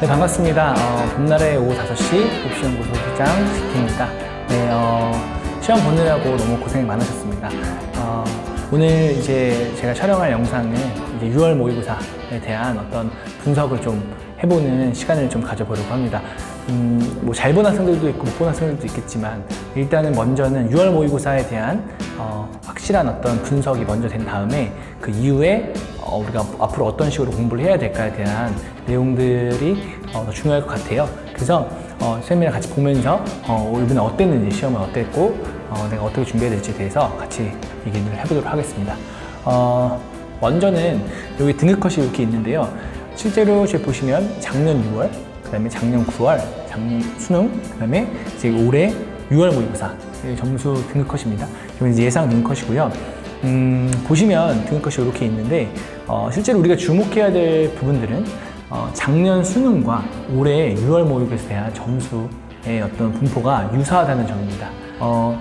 네, 반갑습니다. 어, 봄날의 오후 5시 입시연구소 소장 지키입니다. 네, 어, 시험 보느라고 너무 고생 많으셨습니다. 어, 오늘 이제 제가 촬영할 영상은 이제 6월 모의고사에 대한 어떤 분석을 좀 해보는 시간을 좀 가져보려고 합니다. 음, 뭐 잘 본 학생들도 있고 못 본 학생들도 있겠지만 일단은 먼저는 6월 모의고사에 대한 어, 확실한 어떤 분석이 먼저 된 다음에 그 이후에 어, 우리가 앞으로 어떤 식으로 공부를 해야 될까에 대한 내용들이 어, 더 중요할 것 같아요. 그래서 어, 선생님이랑 같이 보면서 어, 이번에 어땠는지 시험은 어땠고 어, 내가 어떻게 준비해야 될지에 대해서 같이 얘기를 해보도록 하겠습니다. 어, 먼저는 여기 등급컷이 이렇게 있는데요. 실제로 지금 보시면 작년 6월, 그 다음에 작년 9월, 작년 수능, 그 다음에 이제 올해 6월 모의고사 이 점수 등급컷입니다. 이건 예상 등급컷이고요. 음, 보시면 등급컷이 이렇게 있는데 어, 실제로 우리가 주목해야 될 부분들은 어, 작년 수능과 올해 6월 모의고사에 대한 점수의 어떤 분포가 유사하다는 점입니다. 어,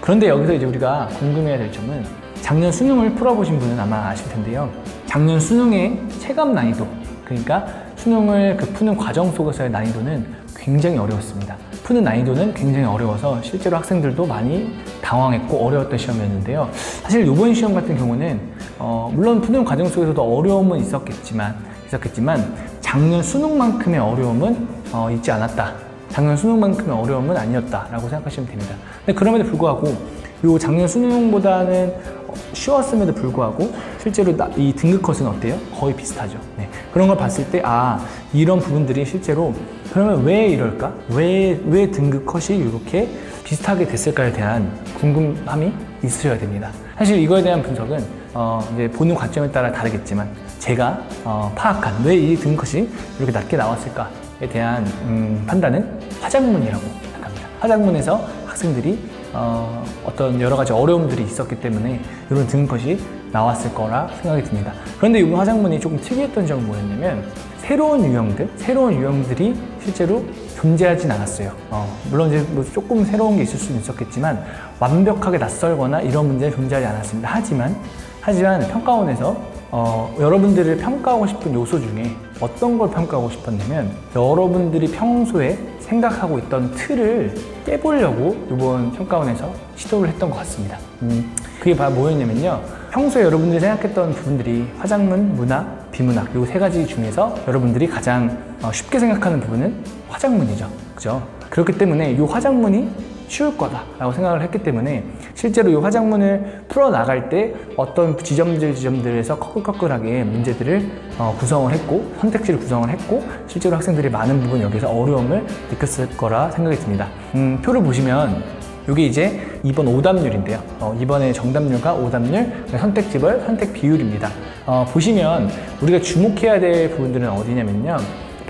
그런데 여기서 이제 우리가 궁금해야 될 점은 작년 수능을 풀어보신 분은 아마 아실 텐데요. 작년 수능의 체감 난이도, 그러니까 수능을 그 푸는 과정 속에서의 난이도는 굉장히 어려웠습니다. 푸는 난이도는 굉장히 어려워서 실제로 학생들도 많이 당황했고 어려웠던 시험이었는데요. 사실 이번 시험 같은 경우는 어, 물론 푸는 과정 속에서도 어려움은 있었겠지만 있었겠지만 작년 수능만큼의 어려움은 어, 있지 않았다. 작년 수능만큼의 어려움은 아니었다라고 생각하시면 됩니다. 근데 그럼에도 불구하고 요 작년 수능보다는 어, 쉬웠음에도 불구하고 실제로 나- 이 등급 컷은 어때요? 거의 비슷하죠. 네. 그런 걸 봤을 때 아 이런 부분들이 실제로 그러면 왜 이럴까? 왜 왜 등급 컷이 이렇게 비슷하게 됐을까에 대한 궁금함이 있으셔야 됩니다. 사실 이거에 대한 분석은 어, 이제 보는 관점에 따라 다르겠지만 제가 어, 파악한 왜 이 등급컷이 이렇게 낮게 나왔을까에 대한 음, 판단은 화작문이라고 생각합니다. 화작문에서 학생들이 어, 어떤 여러 가지 어려움들이 있었기 때문에 이런 등급컷이 나왔을 거라 생각이 듭니다. 그런데 이번 화작문이 조금 특이했던 점은 뭐였냐면 새로운 유형들, 새로운 유형들이 실제로 존재하진 않았어요. 어, 물론 이제 뭐 조금 새로운 게 있을 수는 있었겠지만 완벽하게 낯설거나 이런 문제는 존재하지 않았습니다. 하지만 하지만 평가원에서 어, 여러분들을 평가하고 싶은 요소 중에 어떤 걸 평가하고 싶었냐면 여러분들이 평소에 생각하고 있던 틀을 깨보려고 이번 평가원에서 시도를 했던 것 같습니다. 음, 그게 바로 뭐였냐면요. 평소에 여러분들이 생각했던 부분들이 화장문, 문학, 비문학 이 세 가지 중에서 여러분들이 가장 어, 쉽게 생각하는 부분은 화장문이죠. 그죠? 그렇기 때문에 이 화장문이 쉬울 거다라고 생각을 했기 때문에 실제로 이 화장문을 풀어 나갈 때 어떤 지점들 지점들에서 커끌커끌하게 문제들을 어, 구성을 했고 선택지를 구성을 했고 실제로 학생들이 많은 부분 여기서 어려움을 느꼈을 거라 생각이 듭니다. 음, 표를 보시면 이게 이제 이번 오답률인데요. 어, 이번에 정답률과 오답률, 선택지별, 선택 비율입니다. 어, 보시면 우리가 주목해야 될 부분들은 어디냐면요.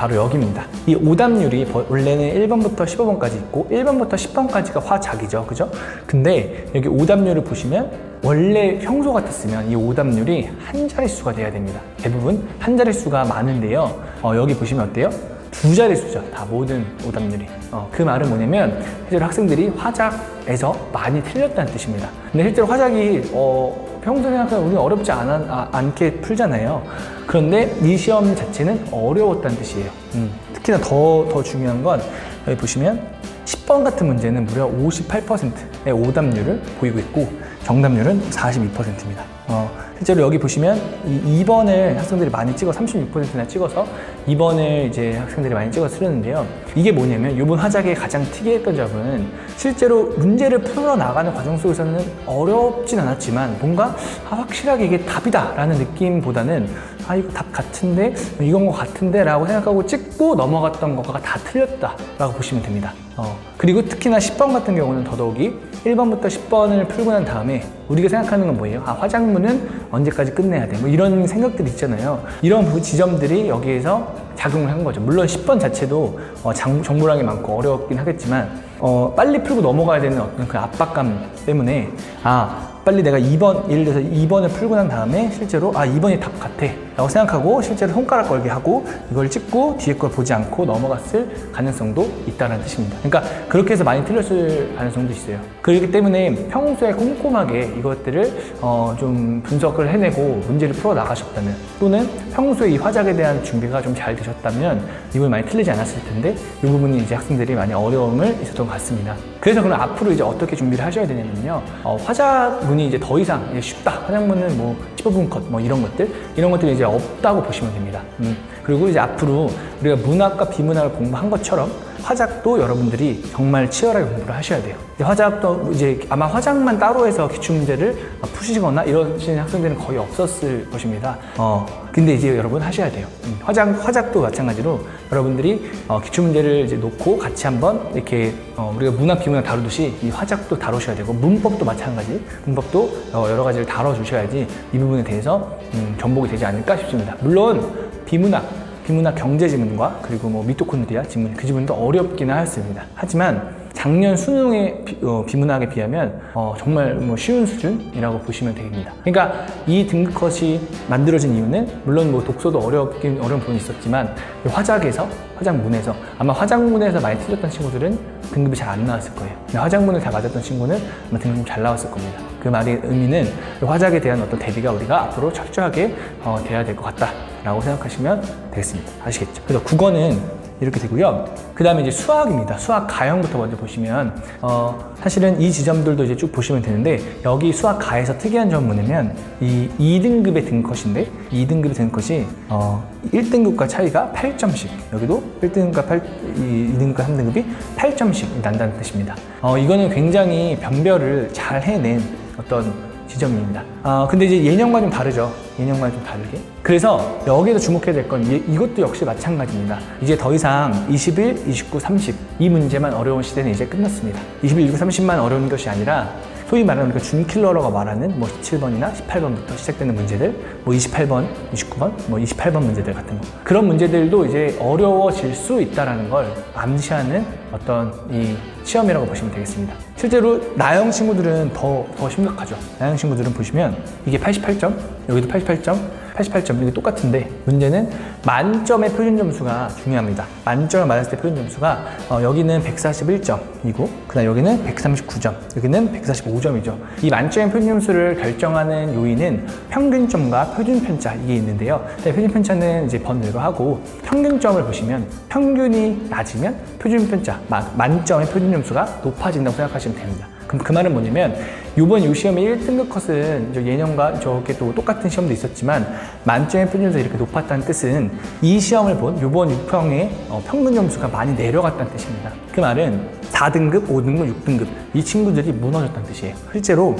바로 여기입니다. 이 오답률이 버- 원래는 1번부터 15번까지 있고 1번부터 10번까지가 화작이죠. 그죠? 근데 여기 오답률을 보시면 원래 평소 같았으면 이 오답률이 한 자릿수가 돼야 됩니다. 대부분 한 자릿수가 많은데요. 어, 여기 보시면 어때요? 두 자릿수죠. 다 모든 오답률이. 어, 그 말은 뭐냐면 실제로 학생들이 화작에서 많이 틀렸다는 뜻입니다. 근데 실제로 화작이 어, 평소 생각하면 우리는 어렵지 않아, 아, 않게 풀잖아요. 그런데 이 시험 자체는 어려웠다는 뜻이에요. 음, 특히나 더, 더 중요한 건 여기 보시면 10번 같은 문제는 무려 58%의 오답률을 보이고 있고 정답률은 42%입니다. 어, 실제로 여기 보시면 이 2번을 학생들이 많이 찍어 36%나 찍어서 2번을 이제 학생들이 많이 찍어 쓰렸는데요. 이게 뭐냐면 이번 화작의 가장 특이했던 점은 실제로 문제를 풀어 나가는 과정 속에서는 어렵진 않았지만 뭔가 아, 확실하게 이게 답이다라는 느낌보다는 아 이거 답 같은데 이건 거 같은데 라고 생각하고 찍고 넘어갔던 거가 다 틀렸다 라고 보시면 됩니다. 어, 그리고 특히나 10번 같은 경우는 더더욱이 1번부터 10번을 풀고 난 다음에 우리가 생각하는 건 뭐예요? 아, 화작문은 언제까지 끝내야 돼? 뭐 이런 생각들이 있잖아요. 이런 부- 지점들이 여기에서 작용을 한 거죠. 물론 10번 자체도 어, 장- 정보량이 많고 어렵긴 하겠지만 어, 빨리 풀고 넘어가야 되는 어떤 그 압박감 때문에 아 빨리 내가 2번 예를 들어서 2번을 풀고 난 다음에 실제로 아 2번이 답 같아 라고 생각하고 실제로 손가락 걸게 하고 이걸 찍고 뒤에 걸 보지 않고 넘어갔을 가능성도 있다는 뜻입니다 그러니까 그렇게 해서 많이 틀렸을 가능성도 있어요 그렇기 때문에 평소에 꼼꼼하게 이것들을 어, 좀 분석을 해내고 문제를 풀어 나가셨다면 또는 평소에 이 화작에 대한 준비가 좀 잘 되셨 다면 보셨다면 이 부분이 많이 틀리지 않았을 텐데 이 부분이 이제 학생들이 많이 어려움을 있었던 것 같습니다. 그래서 그럼 앞으로 이제 어떻게 준비를 하셔야 되냐면요. 어, 화작문이 이제 더 이상 이제 쉽다. 화작문은 뭐 15분 컷 뭐 이런 것들 이런 것들이 이제 없다고 보시면 됩니다. 음, 그리고 이제 앞으로 우리가 문학과 비문학을 공부한 것처럼 화작도 여러분들이 정말 치열하게 공부를 하셔야 돼요. 이제 화작도 이제 아마 화작만 따로 해서 기출 문제를 푸시거나 이러시는 학생들은 거의 없었을 것입니다. 어, 근데 이제 여러분 하셔야 돼요. 음, 화작, 화작도 마찬가지로 여러분들이 어, 기출 문제를 이제 놓고 같이 한번 이렇게 어, 우리가 문학, 비문학 다루듯이 이 화작도 다루셔야 되고 문법도 마찬가지. 문법도 어, 여러 가지를 다뤄주셔야지 이 부분에 대해서 음, 전복이 되지 않을까 싶습니다. 물론 비문학, 비문학 경제 지문과 그리고 뭐 미토콘드리아 지문 그 지문도 어렵기는 하였습니다. 하지만 작년 수능의 비, 어, 비문학에 비하면 어, 정말 뭐 쉬운 수준이라고 보시면 되겠습니다. 그러니까 이 등급 컷이 만들어진 이유는 물론 뭐 독서도 어렵긴 어려운 부분이 있었지만 이 화작에서 화작문에서 아마 화작문에서 많이 틀렸던 친구들은 등급이 잘 안 나왔을 거예요. 화작문을 잘 맞았던 친구는 아마 등급이 잘 나왔을 겁니다. 그 말의 의미는 이 화작에 대한 어떤 대비가 우리가 앞으로 철저하게 어, 돼야 될 것 같다라고 생각하시면 되겠습니다. 아시겠죠? 그래서 국어는 이렇게 되고요. 그 다음에 이제 수학입니다. 수학 가형부터 먼저 보시면, 어, 사실은 이 지점들도 이제 쭉 보시면 되는데, 여기 수학 가에서 특이한 점은 뭐냐면, 이 2등급의 등컷인데, 2등급의 등컷이, 어, 1등급과 차이가 8점씩, 여기도 1등급과 8, 이 2등급과 3등급이 8점씩 난다는 뜻입니다. 어, 이거는 굉장히 변별을 잘 해낸 어떤 지점입니다. 아, 근데 이제 예년과 좀 다르죠. 예년과 좀 다르게. 그래서 여기서 주목해야 될 건 이것도 역시 마찬가지입니다. 이제 더 이상 21, 29, 30 이 문제만 어려운 시대는 이제 끝났습니다. 21, 29, 30만 어려운 것이 아니라 소위 말하는 그 준킬러러가 말하는 뭐 17번이나 18번부터 시작되는 문제들, 뭐 28번, 29번, 뭐 28번 문제들 같은 거. 그런 문제들도 이제 어려워질 수 있다라는 걸 암시하는 어떤 이 시험이라고 보시면 되겠습니다. 실제로 나영 친구들은 더, 더 심각하죠. 나영 친구들은 보시면 이게 88점, 여기도 88점, 88점, 이게 똑같은데 문제는 만점의 표준 점수가 중요합니다. 만점을 맞았을 때 표준 점수가 어, 여기는 141점이고 그다음 여기는 139점, 여기는 145점이죠. 이 만점의 표준 점수를 결정하는 요인은 평균점과 표준 편차 이게 있는데요. 네, 표준 편차는 이제 번외로 하고 평균점을 보시면 평균이 낮으면 표준 편차 마- 만점의 표준 점수가 높아진다고 생각하시면 됩니다. 그럼 그 말은 뭐냐면 이번 요 시험의 1등급 컷은 저 예년과 저게 또 똑같은 시험도 있었지만 만점의 표준 점수가 이렇게 높았다는 뜻은 이 시험을 본 이번 6평의 어, 평균 점수가 많이 내려갔다는 뜻입니다. 그 말은 4등급, 5등급, 6등급 이 친구들이 무너졌다는 뜻이에요. 실제로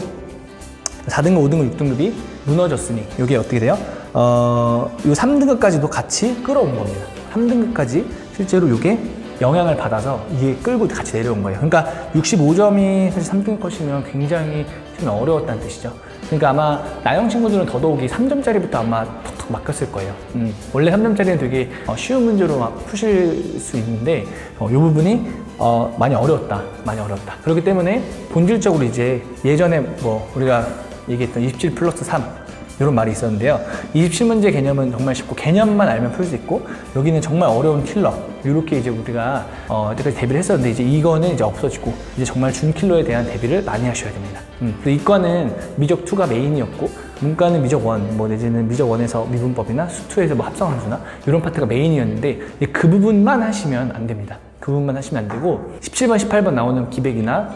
4등급, 5등급, 6등급이 무너졌으니 이게 어떻게 돼요? 어, 요 3등급까지도 같이 끌어온 겁니다. 3등급까지 실제로 이게 영향을 받아서 이게 끌고 같이 내려온 거예요. 그러니까 65점이 사실 3등급 컷이면 굉장히 좀 어려웠다는 뜻이죠. 그러니까 아마 나영 친구들은 더더욱이 3점짜리부터 아마 톡톡 맡겼을 거예요. 음, 원래 3점짜리는 되게 어, 쉬운 문제로 막 푸실 수 있는데 어, 이 부분이 어, 많이 어려웠다. 많이 어려웠다. 그렇기 때문에 본질적으로 이제 예전에 뭐 우리가 얘기했던 27 플러스 3 이런 말이 있었는데요. 27문제 개념은 정말 쉽고 개념만 알면 풀 수 있고 여기는 정말 어려운 킬러 이렇게 이제 우리가 어, 여태까지 대비를 했었는데 이제 이거는 이제 없어지고 이제 정말 준 킬러에 대한 대비를 많이 하셔야 됩니다. 음, 이과는 미적 2가 메인이었고 문과는 미적 1, 뭐 내지는 미적 1에서 미분법이나 수2에서 뭐 합성함수나 이런 파트가 메인이었는데 그 부분만 하시면 안 됩니다. 그 부분만 하시면 안 되고 17번, 18번 나오는 기백이나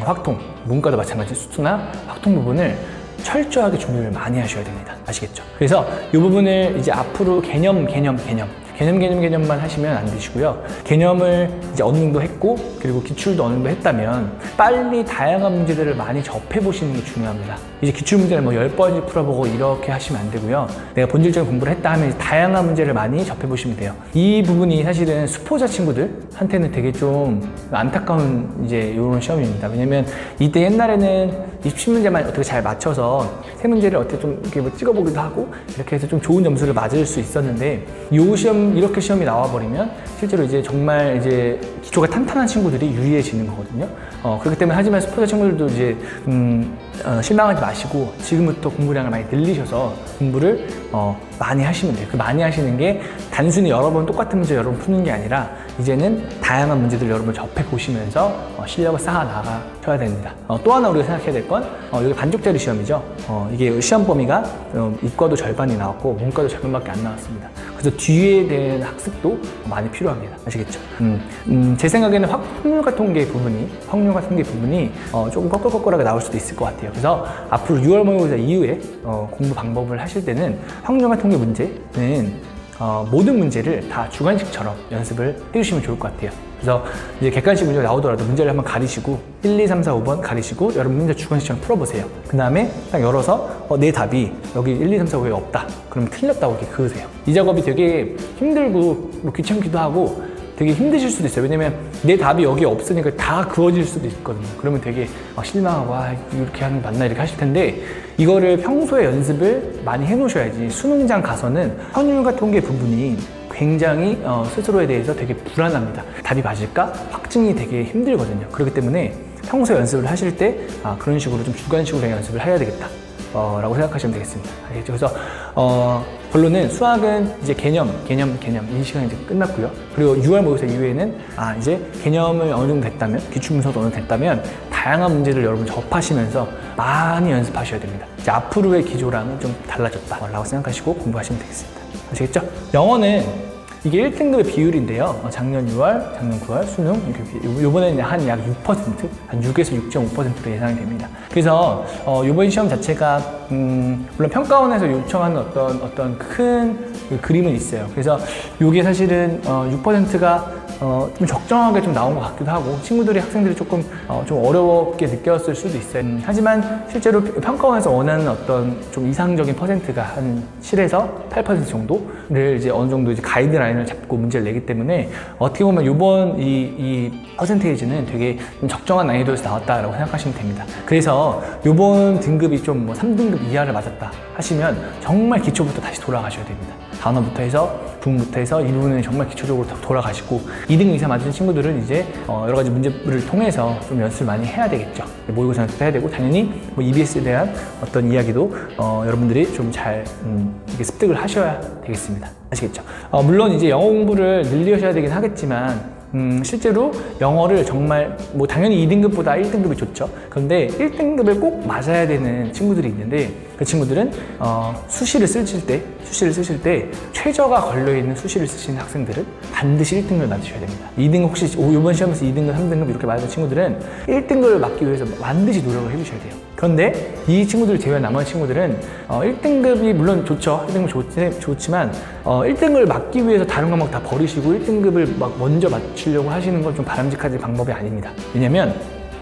확통, 문과도 마찬가지 수투나 확통 부분을 철저하게 준비를 많이 하셔야 됩니다. 아시겠죠? 그래서 이 부분을 이제 앞으로 개념, 개념, 개념. 개념, 개념, 개념만 하시면 안 되시고요. 개념을 이제 어느 정도 했고, 그리고 기출도 어느 정도 했다면, 빨리 다양한 문제들을 많이 접해 보시는 게 중요합니다. 이제 기출 문제를 뭐 10번씩 풀어보고 이렇게 하시면 안 되고요. 내가 본질적인 공부를 했다 하면 다양한 문제를 많이 접해 보시면 돼요. 이 부분이 사실은 수포자 친구들한테는 되게 좀 안타까운 이제 이런 시험입니다. 왜냐면 이때 옛날에는 27문제만 어떻게 잘 맞춰서 세 문제를 어떻게 좀 이렇게 뭐 찍어보기도 하고 이렇게 해서 좀 좋은 점수를 맞을 수 있었는데 요 시험 이렇게 시험이 나와버리면 실제로 이제 정말 이제 기초가 탄탄한 친구들이 유리해지는 거거든요. 어, 그렇기 때문에 하지만 스포츠 친구들도 이제 음, 어, 실망하지 마시고 지금부터 공부량을 많이 늘리셔서 공부를 어, 많이 하시면 돼요. 그 많이 하시는 게 단순히 여러 번 똑같은 문제 여러 번 푸는 게 아니라 이제는 다양한 문제들 여러분 접해 보시면서 어, 실력을 쌓아 나가셔야 됩니다. 어, 또 하나 우리가 생각해야 될건 어, 여기 반쪽짜리 시험이죠. 어, 이게 시험 범위가 어, 이과도 절반이 나왔고 문과도 절반밖에 안 나왔습니다. 그래서 뒤에 대한 학습도 많이 필요합니다. 아시겠죠? 음, 음, 제 생각에는 확률과 통계 부분이 확률과 통계 부분이 어, 조금 꺼끌꺼끌하게 나올 수도 있을 것 같아요. 그래서 앞으로 6월 모의고사 이후에 어, 공부 방법을 하실 때는 확률과 통계 문제는 어, 모든 문제를 다 주관식처럼 연습을 해주시면 좋을 것 같아요. 그래서 이제 객관식 문제가 나오더라도 문제를 한번 가리시고 1, 2, 3, 4, 5번 가리시고 여러분 문제 주관식처럼 풀어보세요. 그 다음에 딱 열어서 어, 내 답이 여기 1, 2, 3, 4, 5에 없다. 그러면 틀렸다고 이렇게 그으세요. 이 작업이 되게 힘들고 뭐 귀찮기도 하고 되게 힘드실 수도 있어요. 왜냐면 내 답이 여기 없으니까 다 그어질 수도 있거든요. 그러면 되게 막 실망하고 아, 이렇게 하는 게 맞나 이렇게 하실 텐데 이거를 평소에 연습을 많이 해놓으셔야지 수능장 가서는 확률과 통계 부분이 굉장히 어, 스스로에 대해서 되게 불안합니다. 답이 맞을까? 확증이 되게 힘들거든요. 그렇기 때문에 평소 연습을 하실 때 아, 그런 식으로 좀 주관식으로 연습을 해야 되겠다. 어, 라고 생각하시면 되겠습니다. 알겠죠? 그래서 어, 결론은 수학은 이제 개념, 개념, 개념 이 시간이 이제 끝났고요. 그리고 6월 모의고사 이후에는 아 이제 개념을 어느 정도 됐다면 기출 분석도 어느 정도 됐다면 다양한 문제를 여러분 접하시면서 많이 연습하셔야 됩니다. 이제 앞으로의 기조랑은 좀 달라졌다라고 생각하시고 공부하시면 되겠습니다. 아시겠죠? 영어는 이게 1등급의 비율인데요. 어, 작년 6월, 작년 9월 수능 이렇게 비- 요번에는 한 약 6%, 한 6에서 6.5%로 예상이 됩니다. 그래서 어, 이번 시험 자체가 음, 물론 평가원에서 요청하는 어떤 어떤 큰 그 그림은 있어요. 그래서 이게 사실은 어, 6%가 어, 좀 적정하게 좀 나온 것 같기도 하고 친구들이 학생들이 조금 어, 좀 어렵게 느꼈을 수도 있어요. 음, 하지만 실제로 평가원에서 원하는 어떤 좀 이상적인 퍼센트가 한 7에서 8% 정도를 이제 어느 정도 이제 가이드라인을 잡고 문제를 내기 때문에 어떻게 보면 이번 이, 이 퍼센테이지는 되게 좀 적정한 난이도에서 나왔다라고 생각하시면 됩니다. 그래서 이번 등급이 좀 뭐 3등급 이하를 맞았다 하시면 정말 기초부터 다시 돌아가셔야 됩니다. 단어부터 해서 부분부터 해서 이 부분은 정말 기초적으로 다 돌아가시고 2등 이상 맞은 친구들은 이제 어, 여러 가지 문제를 통해서 좀 연습을 많이 해야 되겠죠. 모의고사 연습도 해야 되고 당연히 뭐 EBS에 대한 어떤 이야기도 어, 여러분들이 좀잘 음, 습득을 하셔야 되겠습니다. 아시겠죠? 어, 물론 이제 영어 공부를 늘리셔야 되긴 하겠지만 음, 실제로 영어를 정말 뭐 당연히 2등급보다 1등급이 좋죠. 그런데 1등급을 꼭 맞아야 되는 친구들이 있는데 그 친구들은 어, 수시를 쓰실 때 수시를 쓰실 때 최저가 걸려 있는 수시를 쓰시는 학생들은 반드시 1등급을 맞으셔야 됩니다. 2등급 혹시 오- 이번 시험에서 2등급, 3등급 이렇게 맞은 친구들은 1등급을 맞기 위해서 반드시 노력을 해주셔야 돼요. 그런데 이 친구들 제외 나머지 친구들은 어, 1등급이 물론 좋죠. 1등급 좋지, 좋지만 어, 1등급을 맞기 위해서 다른 과목 다 버리시고 1등급을 막 먼저 맞추려고 하시는 건 좀 바람직한 방법이 아닙니다. 왜냐면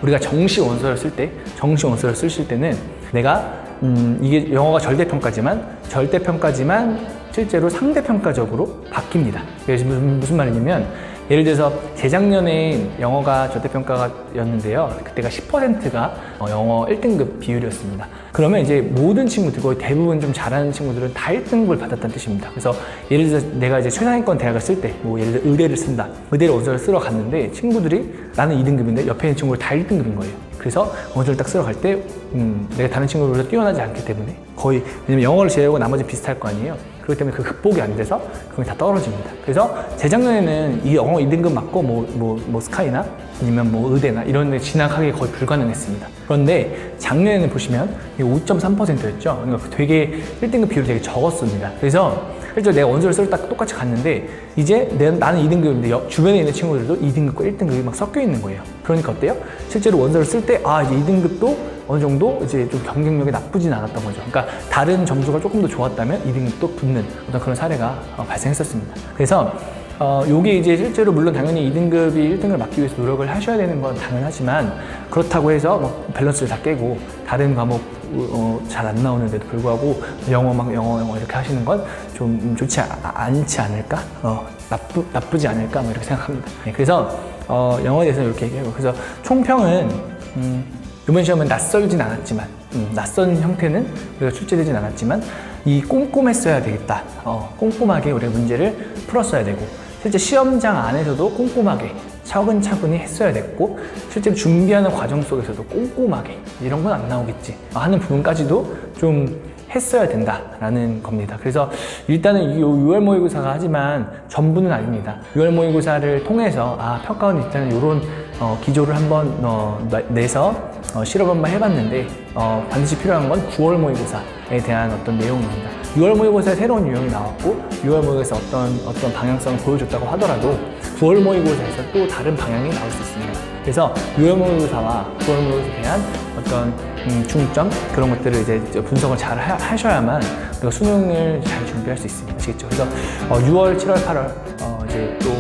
우리가 정시 원서를 쓸 때, 정시 원서를 쓰실 때는 내가 음, 이게 영어가 절대평가지만 절대평가지만 실제로 상대평가적으로 바뀝니다. 그래서 무슨, 무슨 말이냐면 예를 들어서 재작년에 영어가 절대평가였는데요. 그때가 10%가 어, 영어 1등급 비율이었습니다. 그러면 이제 모든 친구들, 거의 대부분 좀 잘하는 친구들은 다 1등급을 받았다는 뜻입니다. 그래서 예를 들어서 내가 이제 최상위권 대학을 쓸 때, 뭐 예를 들어 의대를 쓴다. 의대를 원서를 쓰러 갔는데 친구들이 나는 2등급인데 옆에 있는 친구들 다 1등급인 거예요. 그래서 원서를 딱 쓰러 갈 때, 음, 내가 다른 친구들보다 뛰어나지 않기 때문에 거의, 왜냐면 영어를 제외하고 나머지 비슷할 거 아니에요. 그렇기 때문에 그 극복이 안 돼서 그게 다 떨어집니다. 그래서 재작년에는 이 영어 2등급 맞고 뭐, 뭐, 뭐 스카이나 아니면 뭐 의대나 이런 데 진학하기 거의 불가능했습니다. 그런데 작년에는 보시면 이게 5.3%였죠. 그러니까 되게 1등급 비율이 되게 적었습니다. 그래서 실제로 내가 원서를 쓰러 딱 똑같이 갔는데 이제 내, 나는 2등급인데 옆- 주변에 있는 친구들도 2등급과 1등급이 막 섞여 있는 거예요. 그러니까 어때요? 실제로 원서를 쓸 때 아 이제 2등급도 어느 정도 이제 좀 경쟁력이 나쁘진 않았던 거죠. 그러니까 다른 점수가 조금 더 좋았다면 2등급도 붙는 어떤 그런 사례가 어, 발생했었습니다. 그래서 어, 요게 이제 실제로 물론 당연히 2등급이 1등급을 맞기 위해서 노력을 하셔야 되는 건 당연하지만 그렇다고 해서 뭐 밸런스를 다 깨고 다른 과목 어, 잘 안 나오는데도 불구하고 영어 막 영어 영어 이렇게 하시는 건 좀 좋지 아- 않지 않을까? 어, 나쁘, 나쁘지 않을까? 뭐 이렇게 생각합니다. 네, 그래서 어, 영어에 대해서 이렇게 얘기해요. 그래서 총평은 음, 이번 시험은 낯설진 않았지만 음, 낯선 형태는 우리가 출제되진 않았지만 이 꼼꼼했어야 되겠다. 어, 꼼꼼하게 우리가 문제를 풀었어야 되고 실제 시험장 안에서도 꼼꼼하게 차근차근히 했어야 됐고 실제로 준비하는 과정 속에서도 꼼꼼하게 이런 건 안 나오겠지 하는 부분까지도 좀 했어야 된다라는 겁니다. 그래서 일단은 이 6월 모의고사가 하지만 전부는 아닙니다. 6월 모의고사를 통해서 아 평가원 일단은 이런 어, 기조를 한번 어, 내- 내서 어, 실험 한번 해봤는데 어, 반드시 필요한 건 9월 모의고사에 대한 어떤 내용입니다. 6월 모의고사에 새로운 유형이 나왔고 6월 모의고사에서 어떤 어떤 방향성을 보여줬다고 하더라도 9월 모의고사에서 또 다른 방향이 나올 수 있습니다. 그래서 6월 모의고사와 9월 모의고사에 대한 어떤 음, 중점 그런 것들을 이제 분석을 잘 하, 하셔야만 우리가 수능을 잘 준비할 수 있습니다. 아시겠죠? 그래서 어, 6월, 7월, 8월 어, 이제 또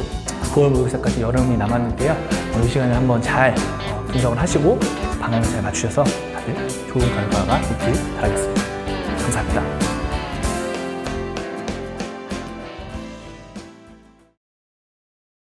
9월 모의고사까지 여름이 남았는데요. 어, 이 시간에 한번 잘 어, 분석을 하시고 방향을 잘 맞추셔서 다들 좋은 결과가 있길 바라겠습니다. 감사합니다.